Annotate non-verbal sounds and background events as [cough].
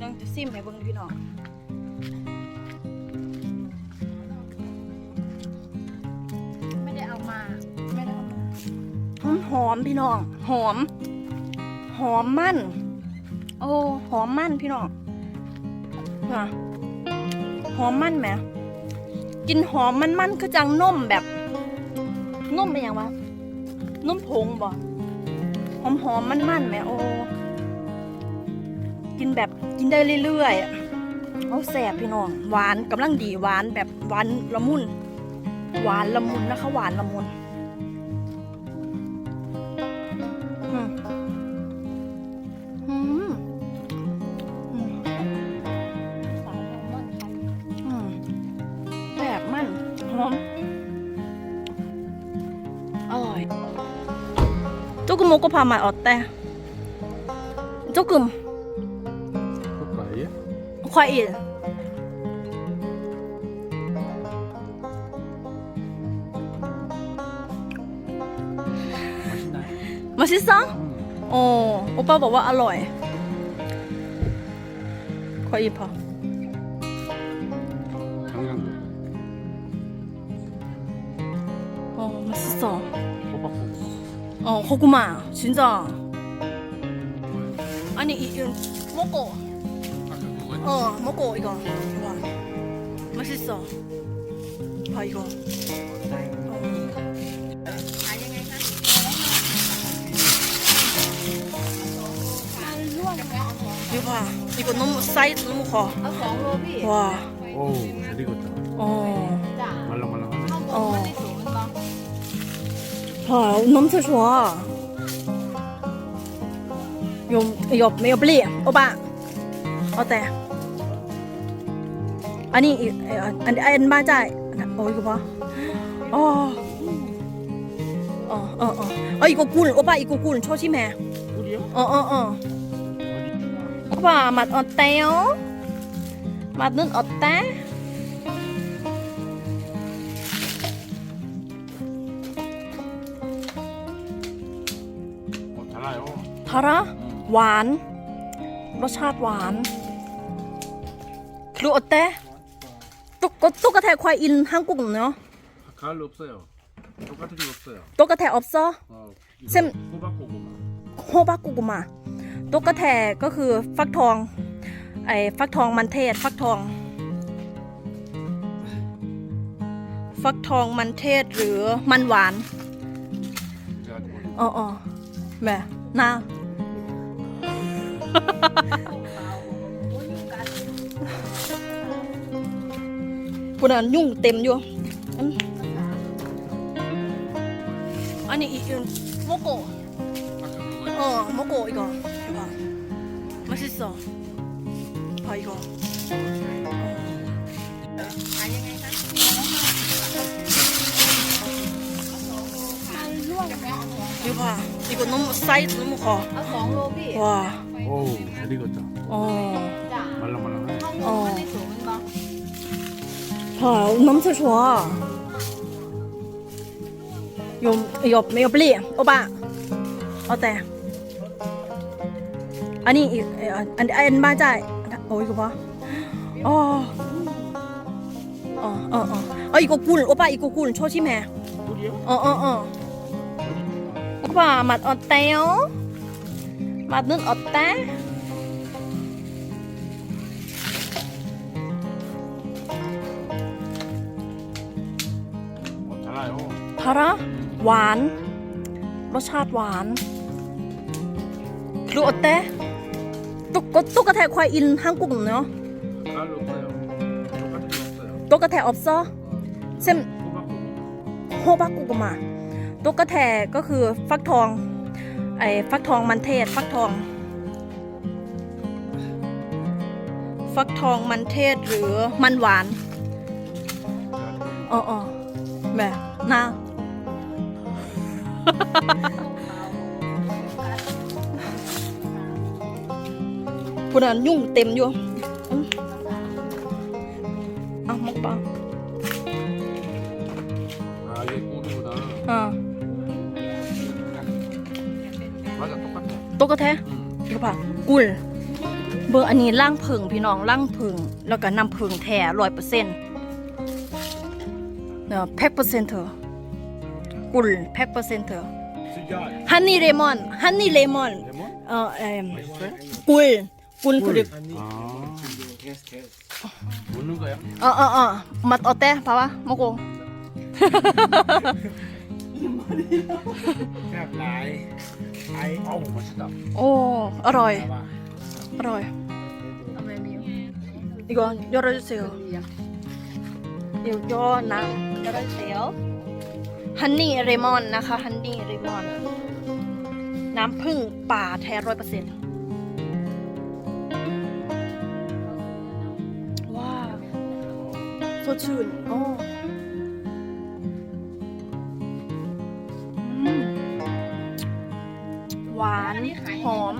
น้องจะซิมให้เบิ่งพี่น้องไม่ได้เอามาไม่ได้เอามาหอมหอมพี่น้อง หอม หอมมันโอ้หอมมันพี่น้องน่ะหอมมันแหมกินหอมมันมันคือจังนมแบบนมเป็นอย่างวะนมผงบ่หอมหอมมันมันแหมโอ้ กินแบบกินได้เรื่อยๆอะเอาแสบพี่น้อง หวานกำลังดีหวานแบบหวานละมุน หวานละมุนนะคะหวานละมุน อืมอืมอืม สายแซลมอนไทย อืมแบบมันหอมอร่อย조금 먹고 봐 맛 어때? 조금 효과예? 과일. 맛있어? 어 오빠 봐봐 알로에. 과일 봐 어 맛있어. 호박고구마. 어 고구마. 진짜. 아니 이, 이 먹어. 어 먹고 이거 봐 맛있어 봐 이거 어. ขายยังไงคะ 이거 봐 이거 너무 사이즈 너무 커 เอาสองโลพี่ 와 어우 잘 익었다 어.จ้ะ 말랑말랑하네 ข้าวบนมันไม่สูงมันบ้าง 봐, 냄새 좋아. 요, 요, 요, 블리, 오빠. 어때? อันนี้อีกอันอันบ้าจ่ายโอ้ยกูพออ๋ออ๋ออ๋ออ๋ออีกกุลโอป้าอีกกุลชอบชิมแม่อ๋ออ๋ออ๋อป้ามัดออดเตลมัดนึ่งออดตาทาระหวาน รสชาติหวานครูอดเต นห้างกุกเนาะ 가을로 없어요 똑같은 게 없어요 ตุ๊กกระแทกออฟซอ 어, 이거 쌤. 호박고구마 โฮบักกุกุมาตุ๊กกระแทกก็คือฟักทอง ไอ้ฟักทองมันเทศ ฟักทอง ฟักทองมันเทศหรือมันหวาน 그래가지고 อ๋ออ๋อแม่นา พูดนั้นยุ่งเต็มอยู่อันอันนี้อีกโมโก 아까 그거 เออโมโกอีกอ่ะ이거 맛있어 봐 이거 ขายยังไงคะ 이거 봐 이거 너무 사이즈 너무 커 เอาสองโลพี่ 와 어우 잘 익었다 어. จ้ะ 말랑말랑하네 ข้ 봐 냄새 좋아 요, 요, 요, 블리, 오빠. 어때? 아니, 이, 아니, 아니, 맞아. 어, 이거 봐. 어. 어, 어, 어. 어, 이거 굴. 오빠, 이거 굴. 조심해. 꿀이요? 어, 어, 어. 오빠, 맛 어때요? 맛은 어때? คะนะหวาน รสชาติหวานรูอดเต้ตุ๊กตุ๊กแทควายอินฮังกุ่งเนาะตุ๊กระแทออฟซอเส้นโฮบักกุกมาตุ๊กระแทก็คือฟักทองไอ้ฟักทองมันเทศฟักทอง ฟักทองมันเทศหรือมันหวานอ๋ออ๋อแบบน่า พุ่นอ่นยุ่งเต็มอยู่เอามกปออ่าตกกระแทกระาะกุลเบอร์อันนี้ล่างผึ่งพี่น้องล่างผึ่งแล้วก็นำผึ่งแท้ร้อยเปอร์เซ็นต์เนาะแพ็คเปอร์เซ็นต์เถอะ 꿀 100%. 하니 레몬, 하니 레몬. 레몬? 꿀, 꿀 그립. 먹는 거야? 어, 어, 어. 맛 어때? 봐봐, 먹어. [laughs] 오, 어로이, 어로이. 이거 열어주세요. 이거 나 열어주세요. ฮันนี่เรมอนนะคะฮันนี่เรมอน น้ำผึ้งป่าแท้ร้อยเปอร์เซ็นต์ว้าวสดชื่นโอ้หวาน หอม